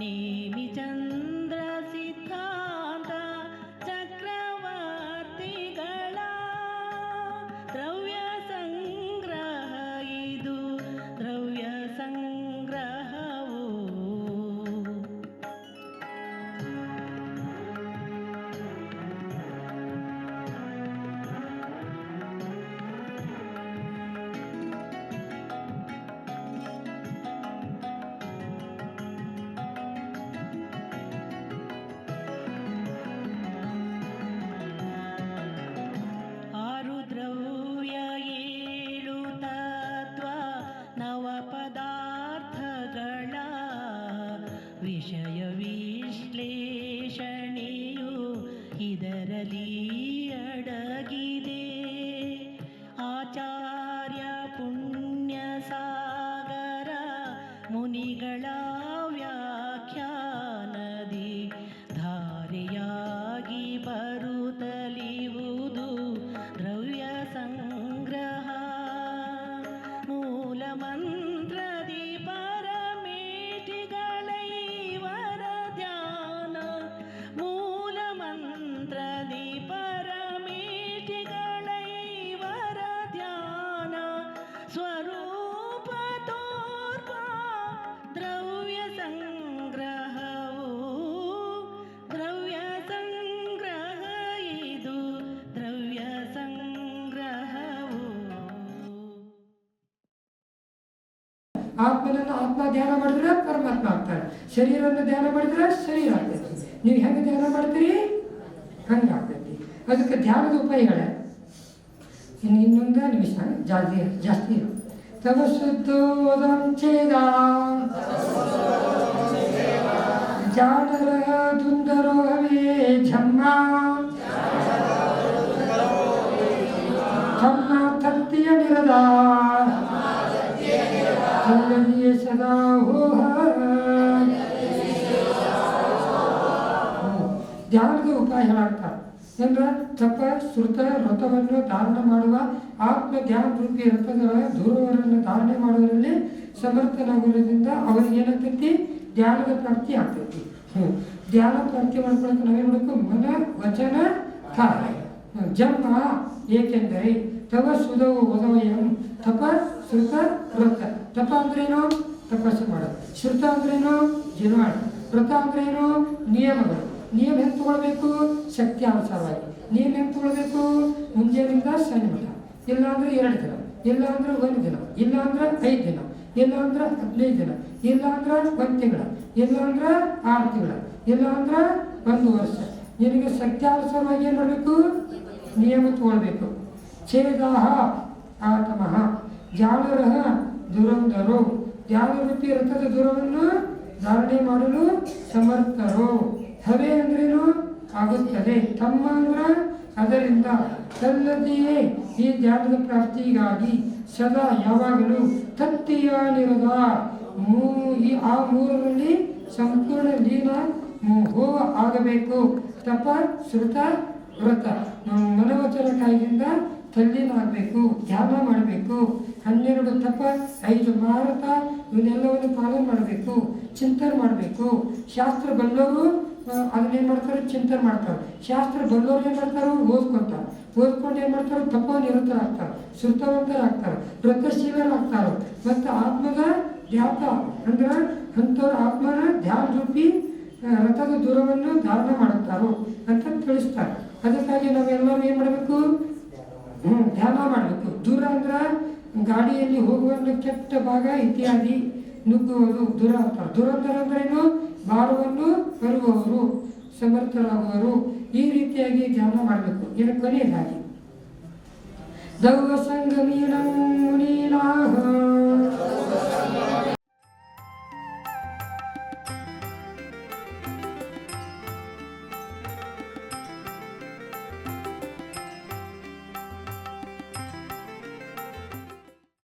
നേമിചന്ദ്ര ನದಿ ಅಡಗಿದೆ. ಆಚಾರ್ಯ ಪುಣ್ಯ ಸಾಗರ ಮುನಿಗಳ ವ್ಯಾಖ್ಯಾ ಆತ್ಮನನ್ನು ಆತ್ಮ ಧ್ಯಾನ ಮಾಡಿದ್ರೆ ಪರಮಾತ್ಮ ಆಗ್ತಾರೆ. ಶರೀರವನ್ನು ಧ್ಯಾನ ಮಾಡಿದ್ರೆ ಶರೀರ ಆಗ್ತೈತಿ ನೀವು ಹೆಂಗೆ ಧ್ಯಾನ ಮಾಡ್ತೀರಿ? ಹಂಗೆ ಆಗ್ತೈತಿ ಅದಕ್ಕೆ ಧ್ಯಾನದ ಉಪಾಯಗಳೇ. ಇನ್ನು ಇನ್ನೊಂದು ನಿಮಿಷ. ಜಾಸ್ತಿ ಜಾಸ್ತಿ ತವ ಶುದ್ಧೋದಂ ಛೇದ. ಜಾನರ ದುಂದರೋ ಹವೇ ಝಮ್ಮ ತಮ್ಮ ತತ್ತಿಯ ನಿರದ ಹೋಹ ಧ್ಯಾನದ ಉಪಾಯ ಹೇಳಾಡ್ತಾರೆ ಅಂದ್ರೆ ತಪ ಶ್ರುತ ವ್ರತವನ್ನು ಧಾರಣ ಮಾಡುವ ಆತ್ಮ ಧ್ಯಾನ ರೂಪಿ ರಥದ ದೂರವರನ್ನು ಧಾರಣೆ ಮಾಡುವುದರಲ್ಲಿ ಸಮರ್ಥನಾಗುವುದರಿಂದ ಅವರಿಗೆ ಏನಾಗ್ತೈತಿ? ಧ್ಯಾನದ ಪ್ರಾಪ್ತಿ ಆಗ್ತೈತಿ. ಹ್ಞೂ ಧ್ಯಾನ ಪ್ರಾಪ್ತಿ ಮಾಡ್ಕೊಳಕ್ಕೆ ನಾವೇನು ಮಾಡಬೇಕು? ಮನ, ವಚನ ಹ್ಮ್. ಜನ್ಮ ಏಕೆಂದರೆ ತವ ಸುಧವು ಒದವಯಂ ತಪ ಶ್ರುತ ವ್ರತ ತಪ ಅಂದ್ರೇನು? ತಪಸ್ಸು ಮಾಡೋದು ಶ್ರುತ ಅಂದ್ರೇನು? ಜಿನ್ವಾಡ ವ್ರತ ಅಂದ್ರೇನು? ನಿಯಮಗಳು. ನಿಯಮ ಹೆಂಗೆ ತಗೊಳ್ಬೇಕು? ಶಕ್ತಿ ಅನುಸಾರವಾಗಿ. ನಿಯಮ ಹೆಂಗೆ ತಗೊಳ್ಬೇಕು? ಮುಂಜಾನೆಯಿಂದ ಸಣ್ಣ ಮಠ ಇಲ್ಲ ಅಂದ್ರೆ ಎರಡು ದಿನ. ಇಲ್ಲ ಅಂದ್ರೆ ಒಂದು ದಿನ. ಇಲ್ಲ ಅಂದ್ರೆ ಐದು ದಿನ. ಇಲ್ಲ ಅಂದ್ರೆ ಹದಿನೈದು ದಿನ. ಇಲ್ಲ ಅಂದ್ರೆ ಒಂದು ತಿಂಗಳ. ಇಲ್ಲ ಅಂದ್ರೆ ಆರು ತಿಂಗಳ. ಇಲ್ಲ ಅಂದ್ರೆ ಒಂದು ವರ್ಷ. ನಿನಗೆ ಶಕ್ತ್ಯಾನುಸಾರವಾಗಿ ಏನು ಮಾಡಬೇಕು? ನಿಯಮ ತಗೊಳ್ಬೇಕು. ಛೇದಾಹ ಆತಮಃ ಜಾಣರಹ ದುರಂಧರು ರೀತಿ ರಥದ ದೂರವನ್ನು ಧಾರಣೆ ಮಾಡಲು ಸಮರ್ಥರು? ಹವೆ ಅಂದ್ರೇನು? ಆಗುತ್ತದೆ. ತಮ್ಮ ಅಂದ್ರ ಅದರಿಂದ ತಲ್ಲದೆಯೇ ಈ ಧ್ಯಾನದ ಪ್ರಾಪ್ತಿಗಾಗಿ ಸದಾ ಯಾವಾಗಲೂ ತತ್ತಿಯ ನಿರದ ಮೂ, ಈ ಆ ಮೂರರಲ್ಲಿ ಸಂಪೂರ್ಣ ಲೀನ ಹೋ ಆಗಬೇಕು. ತಪ, ಶ್ರುತ, ವ್ರತ. ಮನವಚನ ಕಾಯಿಯಿಂದ ತಲ್ಲೀನಾಗಬೇಕು ಧ್ಯಾನ ಮಾಡಬೇಕು. ಐದು ಭಾರತ ಇವನ್ನೆಲ್ಲವನ್ನು ಪಾಲನೆ ಮಾಡಬೇಕು, ಚಿಂತನೆ ಮಾಡಬೇಕು. ಶಾಸ್ತ್ರ ಬಲ್ಲವರು ಅದನ್ನೇನು ಮಾಡ್ತಾರೆ? ಚಿಂತನೆ ಮಾಡ್ತಾರೆ. ಶಾಸ್ತ್ರ ಬಲ್ಲವ್ರು ಏನು ಮಾಡ್ತಾರೆ? ಓದ್ಕೊತಾರೆ. ಓದ್ಕೊಂಡು ಏನು ಮಾಡ್ತಾರೆ? ತಪ್ಪ ನಿರತರಾಗ್ತಾರೆ. ಶ್ರುತವಂತರಾಗ್ತಾರೆ. ವ್ರತಶೀಲರಾಗ್ತಾರೆ ಮತ್ತು ಆತ್ಮದ ಧ್ಯಾತ, ಅಂದ್ರೆ ಅಂಥವ್ರ ಆತ್ಮನ ಧ್ಯಾನ ರೂಪಿ ರಥದ ದೂರವನ್ನು ಧಾರಣ ಮಾಡುತ್ತಾರೋ ಅಂತ ತಿಳಿಸ್ತಾರೆ. ಅದಕ್ಕಾಗಿ ನಾವೆಲ್ಲರೂ ಏನು ಮಾಡಬೇಕು? ಹ್ಞೂ ಧ್ಯಾನ ಮಾಡಬೇಕು. ದೂರ ಅಂದ್ರೆ ಗಾಡಿಯಲ್ಲಿ ಹೋಗುವಂಥ ಕೆಟ್ಟ ಭಾಗ ಇತ್ಯಾದಿ ನುಗ್ಗುವುದು ದುರಂತರ ದುರಂತರ ಅಂದ್ರೇನು ಭಾರವನ್ನು ಬರುವವರು, ಸಮರ್ಥರಾಗುವರು. ಈ ರೀತಿಯಾಗಿ ಧ್ಯಾನ ಮಾಡಬೇಕು. ಇದರ ಕೊನೆಯದಾಗಿ ದೌವ ಸಂಗಮೀನಂ